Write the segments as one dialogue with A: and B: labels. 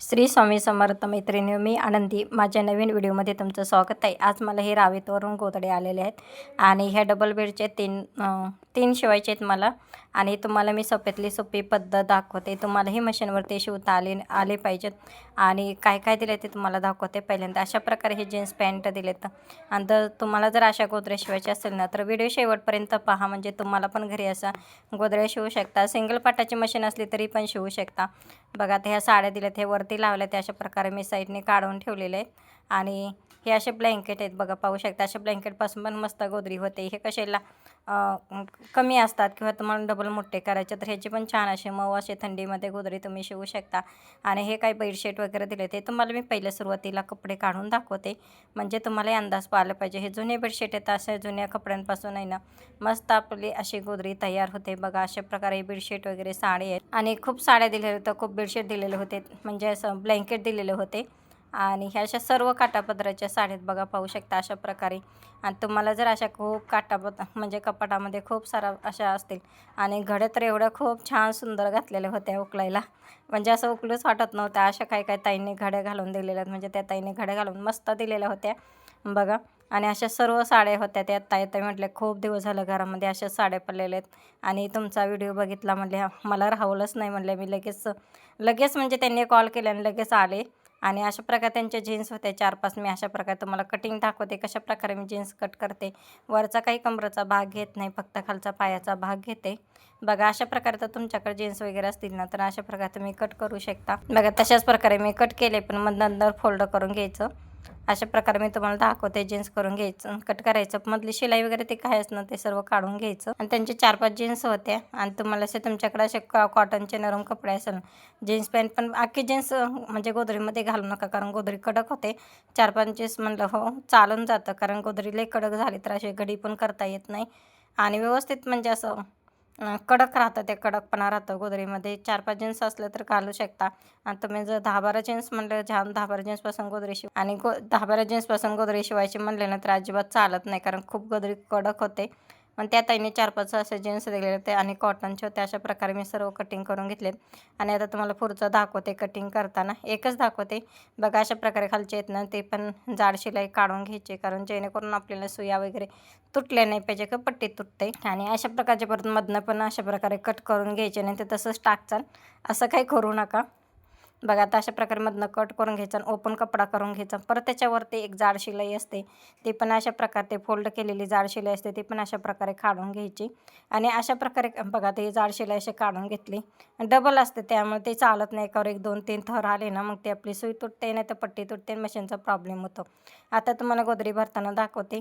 A: श्री स्वामी समर्थ मैत्रिणी मी आनंदी. माझ्या नवीन व्हिडिओमध्ये तुमचं स्वागत आहे. आज मला हे रावेतवरून गोदडे आलेले आहेत आणि ह्या डबल बेडचे तीन तीन शिवायचे आहेत मला. आणि तुम्हाला मी सोप्यातली सोपी पद्धत दाखवते. तुम्हाला ही मशीनवरती शिवता आले आले पाहिजेत. आणि काय काय दिले ते तुम्हाला दाखवते पहिल्यांदा. अशा प्रकारे हे जीन्स पॅन्ट दिलेत. आणि जर तुम्हाला जर अशा गोदऱ्या शिवायच्या असेल ना तर व्हिडिओ शेवटपर्यंत पहा. म्हणजे तुम्हाला पण घरी असा गोदऱ्या शिवू शकता. सिंगल पाटाची मशीन असली तरी पण शिवू शकता. बघा आता ह्या साड्या दिल्यात हे वरती लावल्या त्या अशा प्रकारे मी साईडने काढून ठेवलेले आहेत. आणि हे असे ब्लँकेट आहेत बघा पाहू शकता. अशा ब्लँकेटपासून पण मस्त गोदरी होते. हे कशाला? अं, कमी असतात किंवा तुम्हाला डबल मोठे करायचे तर ह्याचे पण छान असे मऊ असे थंडीमध्ये गोदरी तुम्ही शिवू शकता. आणि हे काही बेडशीट वगैरे दिले ते तुम्हाला मी पहिल्या सुरुवातीला कपडे काढून दाखवते. म्हणजे तुम्हाला अंदाज पाहिला पाहिजे. हे जुने बेडशीट येतं अशा जुन्या कपड्यांपासून आहे ना मस्त आपली अशी गोदरी तयार होते. बघा अशा प्रकारे बेडशीट वगैरे साडी आहेत. आणि खूप साड्या दिलेल्या होत्या खूप बेडशीट दिलेले होते. म्हणजे असं ब्लँकेट दिलेले होते. आणि ह्या अशा सर्व काटापदराच्या साड्यात बघा पाहू शकता अशा प्रकारे. आणि तुम्हाला जर अशा खूप काटापद म्हणजे कपाटामध्ये खूप सारा अशा असतील आणि घड्या तर एवढ्या खूप छान सुंदर घातलेल्या होत्या उकलायला. म्हणजे असं उकलूच वाटत नव्हतं. अशा काही काही ताईंनी घड्या घालून दिलेल्या आहेत. म्हणजे त्या ताईंनी घड्या घालून मस्त दिलेल्या होत्या. बघा. आणि अशा सर्व साड्या होत्या त्या. ताई ताई म्हटल्या खूप दिवस झालं घरामध्ये अशा साड्या पडलेल्या आहेत. आणि तुमचा व्हिडिओ बघितला म्हणल्या मला राहवलंच नाही म्हणले मी लगेच. लगेच म्हणजे त्यांनी कॉल केला आणि लगेच आले. आणि अशा प्रकारे त्यांच्या जीन्स होत्या चार पाच मी अशा प्रकारे तुम्हाला कटिंग दाखवते कशा प्रकारे मी जीन्स कट करते. वरचा काही कमरेचा भाग घेत नाही फक्त खालचा पायाचा भाग घेते. बघा अशा प्रकारे तर तुमच्याकडे जीन्स वगैरे असतील ना तर अशा प्रकारे तुम्ही कट करू शकता. बघा तशाच प्रकारे मी कट केले पण मग नंतर फोल्ड करून घ्यायचं. अशा प्रकारे मी तुम्हाला दाखवते जीन्स करून घ्यायचं कट करायचं. मधली शिलाई वगैरे ते काय असणं ते सर्व काढून घ्यायचं. आणि त्यांचे चार पाच जीन्स होते आणि तुम्हाला असे तुमच्याकडे असे कॉ कॉटनचे नरम कपडे असेल. जीन्स पॅन्ट पण अख्खी जीन्स म्हणजे गोदरीमध्ये घालू नका कारण गोदरी कडक होते. चार पाच जीन्स म्हणलं हो चालून जातं कारण गोदरी लई कडक झाली तर अशी घडी पण करता येत नाही. आणि व्यवस्थित म्हणजे असं कडक राहतं ते कडकपणा राहतं गोदरीमध्ये. चार पाच जीन्स असलं तर घालू शकता. आणि तुम्ही जर दहा बारा जीन्स म्हणलं छान दहा बारा जीन्सपासून गोदरी शिव आणि गो दहा बारा जीन्सपासून गोदरी शिवायची म्हणले ना तर अजिबात चालत नाही कारण खूप गोदरी कडक होते. पण त्या ताईने चार पाच असे जीन्स दिलेले होते आणि कॉटनचे होते. अशा प्रकारे मी सर्व कटिंग करून घेतलेत. आणि आता तुम्हाला पुढचं दाखवते कटिंग करताना. एकच दाखवते. बघा अशा प्रकारे खालचे आहेत ना ते पण जाड शिलाई काढून घ्यायचे कारण जेणेकरून आपल्याला सुया वगैरे तुटल्या नाही पाहिजे का पट्टी तुटते. आणि अशा प्रकारचे परत मधनं पण अशा प्रकारे कट करून घ्यायचे नाही ते तसंच टाकचाल. असं काही करू नका. बघा आता अशा प्रकारे मधनं कट करून घ्यायचं आणि ओपन कपडा करून घ्यायचा. परत त्याच्यावरती एक जाड शिलाई असते. ते पण अशा प्रकारे ते फोल्ड केलेली जाड शिलाई असते ती पण अशा प्रकारे काढून घ्यायची. आणि अशा प्रकारे बघा ते जाड शिलाई असे काढून घेतली. डबल असते त्यामुळे ते चालत नाही. एकावर एक दोन तीन थर आले ना मग ते आपली सुई तुटते नाही तर पट्टी तुटते मशीनचा प्रॉब्लेम होतो. आता तुम्हाला गोदरी भरताना दाखवते.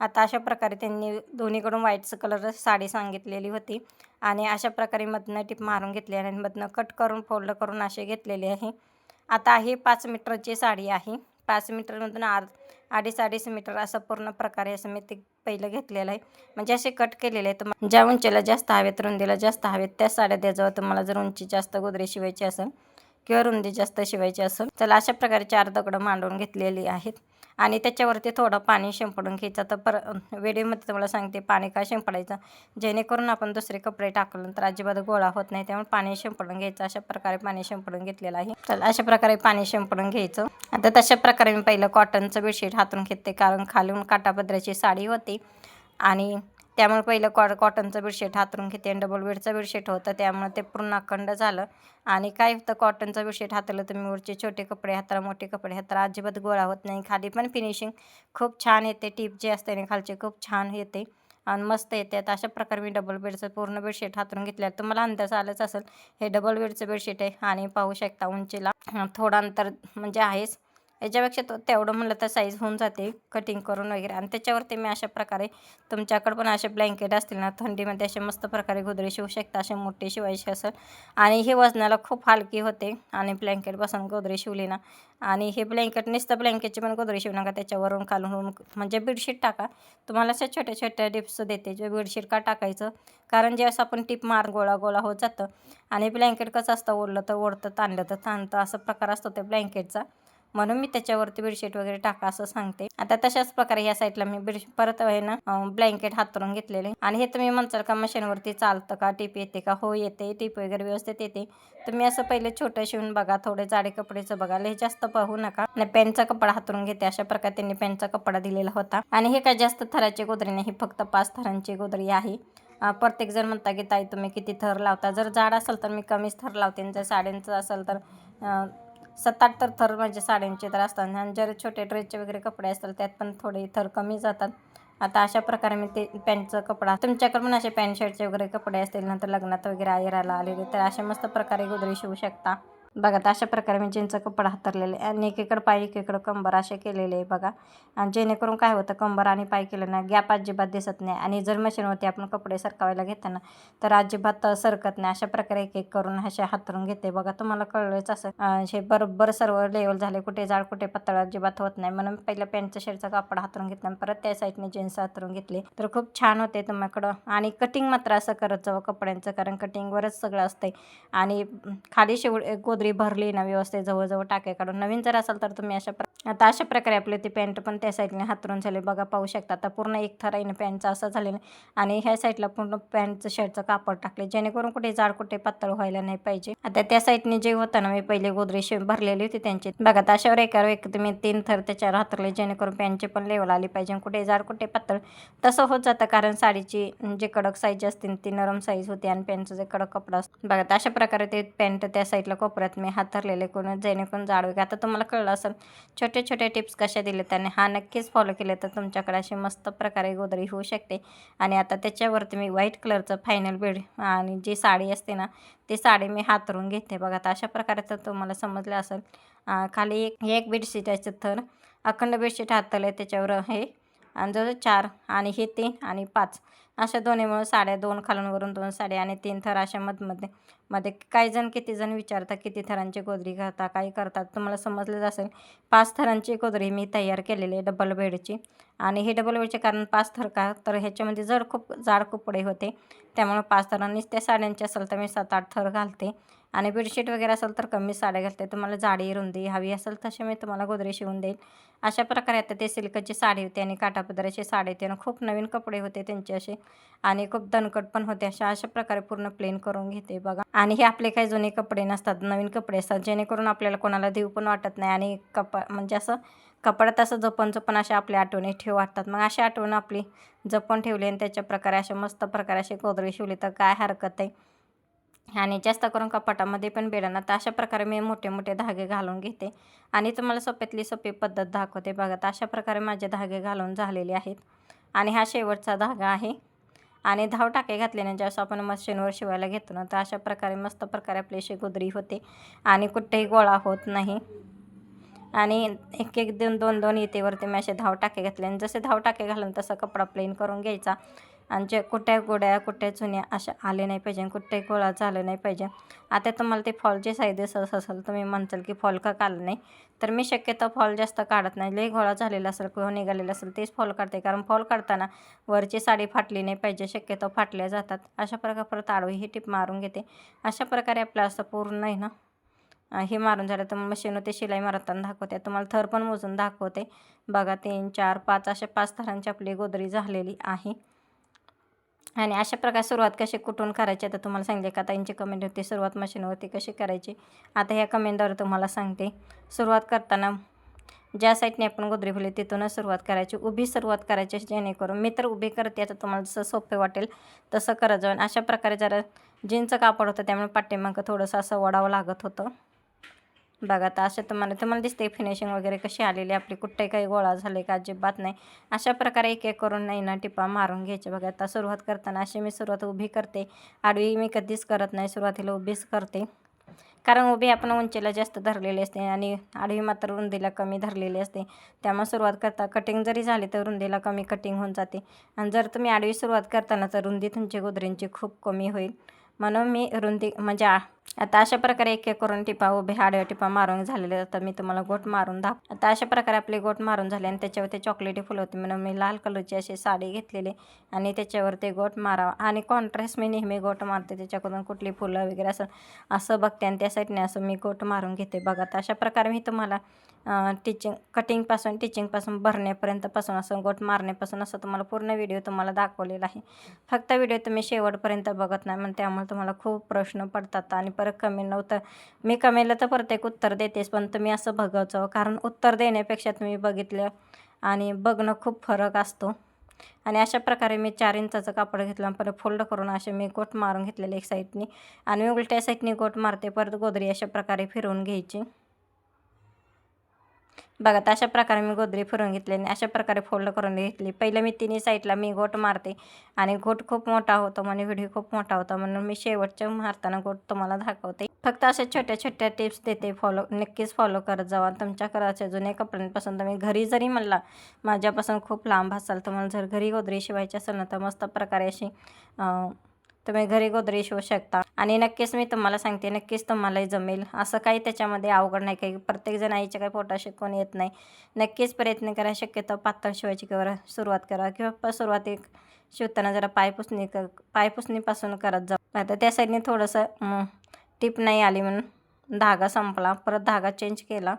A: आता अशा प्रकारे त्यांनी दोन्हीकडून व्हाईटचं कलर साडी सांगितलेली होती. आणि अशा प्रकारे मधनं टिप मारून घेतली आणि मधनं कट करून फोल्ड करून असे घेतलेले आहे. आता ही पाच मीटरची साडी आहे. पाच मीटरमधून आर अडीच अडीच मीटर असं पूर्ण प्रकारे असं मी ते पहिलं घेतलेलं आहे. म्हणजे असे कट केलेले आहे तुम्हाला ज्या उंचीला जास्त हवेत रुंदीला जास्त हवेत त्या साड्या द्याजवळ तुम्हाला जर उंची जास्त गोदरे शिवायची असेल किंवा रुंदी जास्त शिवायची असेल तर अशा प्रकारे चार दगडं मांडून घेतलेली आहेत. आणि त्याच्यावरती थोडं पाणी शिंपडून घ्यायचं. तर पर व्हिडिओमध्ये तुम्हाला सांगते पाणी का शिंपडायचं? जेणेकरून आपण दुसरे कपडे टाकलं तर अजिबात गोळा होत नाही. त्यामुळे पाणी शिंपडून घ्यायचं. अशा प्रकारे पाणी शिंपडून घेतलेलं आहे. तर अशा प्रकारे पाणी शिंपडून घ्यायचं. आता तशा प्रकारे मी पहिलं कॉटनचं बेडशीट हातून घेते कारण खालून काटापदराची साडी होती. आणि त्यामुळे पहिलं कॉ कॉटनचं बेडशीट हातरून घेते आणि डबल बेडचं बेडशीट होतं. त्यामुळे ते पूर्ण अखंड झालं. आणि काय होतं कॉटनचं बेडशीट हाताला तुम्ही वरचे छोटे कपडे हाताला मोठे कपडे हाताला अजिबात गोळा होत नाही. खाली पण फिनिशिंग खूप छान येते. टीप जे असते ना खालचे खूप छान येते आणि मस्त येते. तर अशा प्रकारे मी डबल बेडचं पूर्ण बेडशीट हातरून घेतलं तुम्हाला अंदाज आलाच असेल हे डबल बेडचं बेडशीट आहे आणि पाहू शकता उंचीला. थोडं अंतर म्हणजे आहेच. याच्यापेक्षा तो तेवढं म्हणलं तर साईज होऊन जाते कटिंग करून वगैरे. आणि त्याच्यावरती मी अशा प्रकारे तुमच्याकडं पण असे ब्लँकेट असतील ना थंडीमध्ये असे मस्त प्रकारे गोदरे शिवू शकता असे मोठे शिवायचे असेल. आणि हे वजनाला खूप हलकी होते. आणि ब्लँकेटपासून गोदरे शिवली ना. आणि हे ब्लँकेट नुसतं ब्लँकेटची पण गोदरे शिवू नका त्याच्यावरून खालून म्हणजे बेडशीट टाका. तुम्हाला अशा छोट्या छोट्या टिप्स देते जे बेडशीट का टाकायचं. कारण जे असं आपण टिप मार गोळा गोळा होत जातं. आणि ब्लँकेट कसं असतं ओढलं तर ओढतं ताणलं तर ताणतं असा प्रकार असतो त्या ब्लँकेटचा म्हणून मी त्याच्यावरती बेडशीट वगैरे टाका असं सांगते. आता तशाच प्रकारे या साईडला मी बेडशीट परत आहे ना ब्लँकेट हातरून घेतलेले. आणि हे तुम्ही म्हणताल का मशीनवरती चालतं का? टीप येते का? हो येते. टीप वगैरे व्यवस्थित येते. तुम्ही असं पहिले छोटं शिवून बघा. थोडे जाडे कपडेचं बघा. लय जास्त पाहू नका. आणि पेनचा कपडा हातरून घेते. अशा प्रकारे त्यांनी पेनचा कपडा दिलेला होता. आणि हे काय जास्त थराची गोदरी नाही. फक्त पाच थरांची गोदरी आहे. प्रत्येक जण म्हणता की ताई तुम्ही किती थर लावता? जर जाड असेल तर मी कमीच थर लावते. आणि जर साड्यांचं असेल तर सात आठ तर थर म्हणजे साड्यांचे तर असतात. आणि जर छोटे ड्रेसचे वगैरे कपडे असतील त्यात पण थोडे थर कमी जातात. आता अशा प्रकारे मी ते पॅन्टचा कपडा तुमच्याकडे पण असे पॅन्ट शर्टचे वगैरे कपडे असतील नंतर लग्नात वगैरे आयराला आलेले तर अशा मस्त प्रकारे गोदरी शिवू शकता. बघा तर अशा प्रकारे मी जीनचा कपडा हातरलेले आहे आणि एकीकडं पाय एकीकडं कंबर असे केलेले आहे बघा. आणि जेणेकरून काय होतं कंबर आणि पाय केलं ना गॅप अजिबात दिसत नाही. आणि जर मशीनवरती आपण कपडे सरकावायला घेताना तर अजिबात सरकत नाही. अशा प्रकारे एक एक करून असे हातरून घेते बघा. तुम्हाला कळलंच असं हे बरोबर सर्व लेवल झाले. कुठे जाड कुठे पातळ अजिबात होत नाही. म्हणून पहिलं पॅन्टचं शर्टचा कपडा हातरून घेतला परत त्या साईडने जीन्स हातरून घेतले. तर खूप छान होते तुम्हाकडं आणि कटिंग मात्र असं करत जावं कपड्यांचं कारण कटिंगवरच सगळं असतंय. आणि खाली शेवट गोदरी भरली ना व्यवस्थित जवळजवळ टाके काढून. नवीन जर असेल तर तुम्ही अशा प्र आता अशा प्रकारे आपले ते पॅन्ट पण त्या साईडने हातरून झाले. बघा पाहू शकता. आता पूर्ण एक थराईनं पॅन्टचं असं झालेलं आणि ह्या साईडला पूर्ण पॅन्टचं शर्टचं कापड टाकले. जेणेकरून कुठे जाड कुठे पातळ व्हायला नाही पाहिजे. आता त्या साईडने जे होतं ना मी पहिले गोदरी भरलेली होती त्यांची. बघा अशावर एकावर एक तुम्ही तीन थर त्याच्यावर हातरले जेणेकरून पॅन्टचे पण लेवल आली पाहिजे. आणि कुठे जाड कुठे पातळ. तसं होत जातं कारण साडीची जे कडक साईज असते ती नरम साईज होती आणि पॅन्टचं जे कडक कपडा असतो बघा अशा प्रकारे ते पॅन्ट त्या साईडला घरात मी हातरलेले कोण जेणेकरून जाड वगैरे आता तुम्हाला कळलं असेल छोटे छोटे टिप्स कशा दिले त्याने हा नक्कीच फॉलो केले तर तुमच्याकडे अशी मस्त प्रकारे गोदरी होऊ शकते. आणि आता त्याच्यावरती मी व्हाईट कलरचं फायनल बेड आणि जी साडी असते ना ती साडी मी हातरून घेते. बघा तर अशा प्रकारे तर तुम्हाला समजलं असेल. खाली एक एक बेडशीटाचं थर अखंड बेडशीट हातलं त्याच्यावर हे. आणि जवळ चार आणि हे तीन आणि पाच. अशा दोन्हीमुळे साड्या दोन खालूनवरून दोन साड्या आणि तीन थर अशा मधमध्ये मध्ये काही जण किती जण विचारतात किती थरांची गोदरी करता काय करतात. तुम्हाला समजलंच असेल पाच थरांची गोदरी मी तयार केलेली आहे डबल बेडची आणि हे डबल बेडचे कारण पाच थर का? तर ह्याच्यामध्ये जड खूप जाड कपडे होते. त्यामुळे पाच थरांनीच त्या साड्यांची असेल तर मी सात आठ थर घालते. आणि बेडशीट वगैरे असेल तर कमी साड्या घालते. तुम्हाला जाडी रुंदी हवी असेल तशी मी तुम्हाला गोदरी शिवून देईल. अशा प्रकारे आता ते सिल्कची साडी होती आणि काठापदराची साडी होती आणि खूप नवीन कपडे होते त्यांचे असे. आणि खूप दणकट पण होते. अशा अशा प्रकारे पूर्ण प्लेन करून घेते बघा. आणि हे आपले काही जुने कपडे नसतात नवीन कपडे असतात. जेणेकरून आपल्याला कोणाला देऊ पण वाटत नाही. आणि कपा म्हणजे असं कपड्यात असं जपून जपून अशा आपल्या आठवणी ठेव वाटतात. मग अशा आठवण आपली जपून ठेवली आणि त्याच्या प्रकारे अशा मस्त प्रकारे अशी गोदरी शिवली तर काय हरकत आहे आणि जास्त करून कपाटामध्ये पण बेडणार तर अशा प्रकारे मी मोठे मोठे धागे घालून घेते. आणि तुम्हाला सोप्यातली सोपी पद्धत दाखवते बघा. तर अशा प्रकारे माझे धागे घालून झालेले आहेत. आणि हा शेवटचा धागा आहे. आणि धाव टाके घातल्याने ज्यावेळेस आपण मशीनवर शिवायला घेतो ना तर अशा प्रकारे मस्त प्रकारे आपली अशी होते आणि कुठेही गोळा होत नाही. आणि एक एक दोन दोन दोन येतेवरती मी असे धाव टाके घातले आणि जसे धाव टाके घालून तसा कपडा प्लेन करून घ्यायचा. आणि जे कुठ्या गोड्या कुठ्या चुन्या अशा आले नाही पाहिजे आणि कुठे गोळा झालं नाही पाहिजे. आता तुम्हाला ते फॉलचे साईज दिसत असेल तुम्ही म्हणताल की फॉल का काढलं नाही तर मी शक्यतो फॉल जास्त काढत नाही. लई गोळा झालेला असेल किंवा निघालेला असेल तेच फॉल काढते. कारण फॉल काढताना वरची साडी फाटली नाही पाहिजे शक्यतो फाटल्या जातात. अशा प्रकारे परत आडवी ही टिप मारून घेते. अशा प्रकारे आपलं असं पूर्ण आहे ना हे मारून झालं तर मशीनवरती शिलाई मारताना दाखवते. तुम्हाला थर पण मोजून दाखवते. बघा तीन चार पाच अशा पाच थरांची आपली गोदरी झालेली आहे. आणि अशा प्रकारे सुरुवात कशी कुठून करायची? आता तुम्हाला सांगते का? ताईंची कमेंट होती सुरुवात मशीनवरती कशी करायची? आता ह्या कमेंटद्वारे तुम्हाला सांगते. सुरुवात करताना ज्या साईडने आपण गोदरी फुले तिथूनच सुरुवात करायची. उभी सुरुवात करायची जेणेकरून मी तर उभी करते आता तुम्हाला जसं सोपे वाटेल तसं करत जाऊन. अशा प्रकारे जरा जीनचं कापड होतं त्यामुळे पाठीमागं थोडंसं असं वडावं लागत होतं. बघा आता अशा तुम्हाला तुम्हाला दिसते फिनिशिंग वगैरे कशी आलेली आपली कुठे काही गोळा झाले का अजिबात नाही. अशा प्रकारे एक एक करून नाही ना टिपा मारून घ्यायचे बघा आता सुरुवात करताना अशी मी सुरुवात उभी करते. आडवी मी कधीच करत नाही. सुरुवातीला उभीच करते. कारण उभी आपण उंचीला जास्त धरलेली असते आणि आडवी मात्र रुंदीला कमी धरलेली असते. त्यामुळे सुरुवात करता कटिंग जरी झाली तर रुंदीला कमी कटिंग होऊन जाते. आणि जर तुम्ही आडवी सुरुवात करताना तर रुंदी तुमची गोदरींची खूप कमी होईल. म्हणून मी रुंदी म्हणजे आ- आता अशा प्रकारे एक एक करून टिपा उभे आडव्या टिपा मारून झालेले आता मी तुम्हाला गोट मारून दाख आता अशा प्रकारे आपले गोट मारून झाले आणि त्याच्यावरती चॉकलेटी फुलं होती म्हणून मी लाल कलरची अशी साडी घेतलेली आणि त्याच्यावर ते गोट मारावा. आणि कॉन्ट्रास्ट मी नेहमी गोट मारते त्याच्याकडून कुठली फुलं वगैरे असं असं बघते आणि त्या साईडने असं मी गोट मारून घेते. बघा तर अशा प्रकारे मी तुम्हाला टिचिंग कटिंगपासून टिचिंगपासून भरण्यापर्यंतपासून असं गोट मारण्यापासून असं तुम्हाला पूर्ण व्हिडिओ तुम्हाला दाखवलेला आहे. फक्त व्हिडिओ तुम्ही शेवटपर्यंत बघत नाही मग त्यामुळे तुम्हाला खूप प्रश्न पडतात आणि परत कमी नव्हतं. मी कमेंटला तर प्रत्येक उत्तर देतेच पण तुम्ही असं बघायचं हो, कारण उत्तर देण्यापेक्षा तुम्ही बघितलं आणि बघणं खूप फरक असतो. आणि अशा प्रकारे मी चार इंचाचं कापड घेतलं परत फोल्ड करून असे मी गोट मारून घेतलेले एक साईडनी. आणि मी उलट्या साईडनी गोट मारते परत गोदरी अशा प्रकारे फिरवून घ्यायची. बघा तर अशा प्रकारे मी गोदरी फिरून घेतली आणि अशा प्रकारे फोल्ड करून घेतली. पहिलं मी तिन्ही साईडला मी गोट मारते आणि गोट खूप मोठा होतो म्हणजे व्हिडिओ खूप मोठा होता म्हणून मी शेवटच्या मारताना गोट तुम्हाला दाखवते. फक्त अशा छोट्या छोट्या टिप्स देते. फॉलो नक्कीच फॉलो करत जावा. तुमच्या घराचे जुन्या कपड्यांपासून तुम्ही घरी जरी म्हणला माझ्यापासून खूप लांब असाल मला जर घरी गोदरी शिवायची असेल ना तर मस्त प्रकारे अशी तुम्ही घरी गोदरेज शिवू शकता. आणि नक्कीच मी तुम्हाला सांगते नक्कीच तुम्हालाही जमेल. असं काही त्याच्यामध्ये अवघड नाही काही प्रत्येकजण आईच्या काही पोटा शिकवून येत नाही. नक्कीच प्रयत्न करा शक्यतो पातळ शिवायची किंवा सुरुवात करा किंवा सुरुवाती शिवताना जरा पायपुसणी क पायपुसणीपासून करत जा. तर त्या साईडने थोडंसं टिप नाही आली म्हणून धागा संपला. परत धागा चेंज केला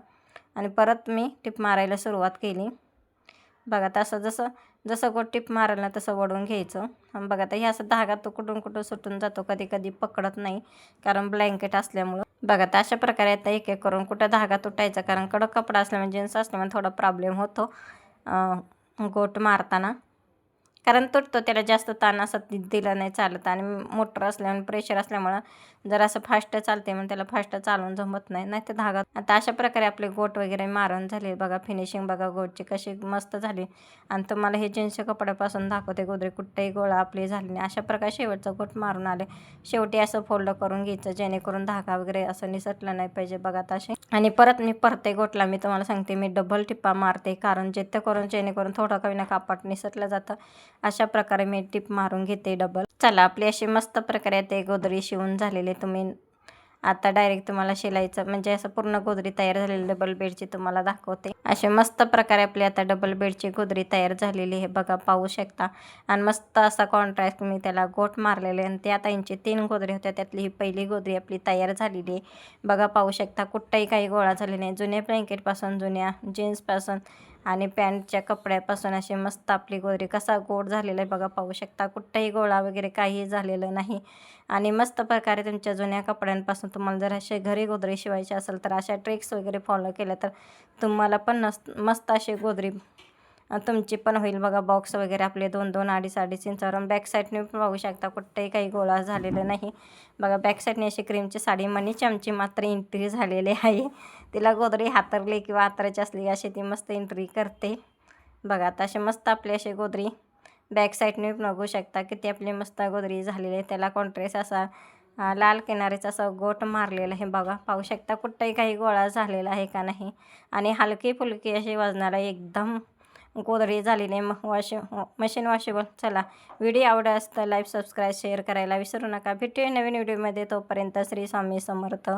A: आणि परत मी टिप मारायला सुरुवात केली. बघा तसं जसं जसं गोट टिप मारेल ना तसं वडून घ्यायचं. आणि बघा आता हे असं धागा तो कुठून कुठून सुटून जातो कधी कधी पकडत नाही कारण ब्लँकेट असल्यामुळं. बघा तर अशा प्रकारे आता एक एक करून कुठं धागा तुटायचा कारण कडक कपडा असल्यामुळे जीन्स असल्यामुळे थोडा प्रॉब्लेम होतो गोट मारताना. कारण तुटतो त्याला जास्त ताण असं दिलं दिला नाही चालत आणि मोटर असल्यामुळे प्रेशर असल्यामुळं जर असं फास्ट चालते म्हणून त्याला फास्ट चालवून जमत नाही. नाही तर धागा. आता अशा प्रकारे आपले गोट वगैरे मारून झाले. बघा फिनिशिंग बघा गोटची कशी मस्त झाली. आणि तुम्हाला हे जीन्सच्या कपड्यापासून दाखवते गोदरे कुठेही गोळा आपली झाली नाही. अशा प्रकारे शेवटचा गोट मारून आले. शेवटी असं फोल्ड करून घ्यायचं जेणेकरून धागा वगैरे असं निसटलं नाही पाहिजे. बघा तसे आणि परत मी परते गोटला. मी तुम्हाला सांगते मी डबल टिप्पा मारते. कारण जेथे करून जेणेकरून थोडं कमी ना कापड निसटलं जातं. अशा प्रकारे मी टिप मारून घेते डबल चला आपली अशी मस्त प्रकारे ते गोदरी शिवून झालेले तुम्ही आता डायरेक्ट तुम्हाला शिलाईचं म्हणजे असं पूर्ण गोदरी तयार झालेली डबल बेडची तुम्हाला दाखवते. असे मस्त प्रकारे आपली आता डबल बेडची गोदरी तयार झालेली आहे. बघा पाहू शकता. आणि मस्त असा कॉन्ट्रास्ट मी त्याला गोट मारलेले आणि ते आता यांची तीन गोदरी होत्या. त्यातली ही पहिली गोदरी आपली तयार झालेली आहे. बघा पाहू शकता. कुठंही काही गोळा झाले नाही. जुन्या ब्लँकेटपासून जुन्या जीन्सपासून आणि पॅन्टच्या कपड्यापासून अशी मस्त आपली गोदरी. कसा गोड झालेला आहे बघा पाहू शकता. कुठंही गोळा वगैरे काहीही झालेलं नाही. आणि मस्त प्रकारे तुमच्या जुन्या कपड्यांपासून तुम्हाला जर असे घरी गोदरी शिवायची असेल तर अशा ट्रिक्स वगैरे फॉलो केल्या तर तुम्हाला पण नस मस्त अशी गोदरी तुमची पण होईल बघा बॉक्स वगैरे आपले दोन दोन अडीच अडीच इंचावरून बॅक साईडने पण पाहू शकता कुठेही काही गोळा झालेला नाही. बघा बॅक साईडने अशी क्रीमची साडी मनीची आमची मात्र एंट्री झालेली आहे. तिला गोदरी हातरली किंवा हातराची असली अशी ती मस्त एंट्री करते. बघा आता अशी मस्त आपली अशी गोदरी. बॅक साईडने बघू शकता किती आपली मस्त गोदरी झालेली आहे. त्याला कॉन्ट्रेस असा लाल किनारीचा असा गोट मारलेला आहे बघा. पाहू शकता कुठंही काही गोळा झालेला आहे का नाही. आणि हलकी फुलकी अशी वजनाला एकदम गोदरी झालेली आहे म- वॉश मशीन वॉशेबल चला व्हिडिओ आवडत असतं लाईक सबस्क्राईब शेअर करायला विसरू नका. भेटूया नवीन व्हिडिओमध्ये तोपर्यंत श्री स्वामी समर्थ.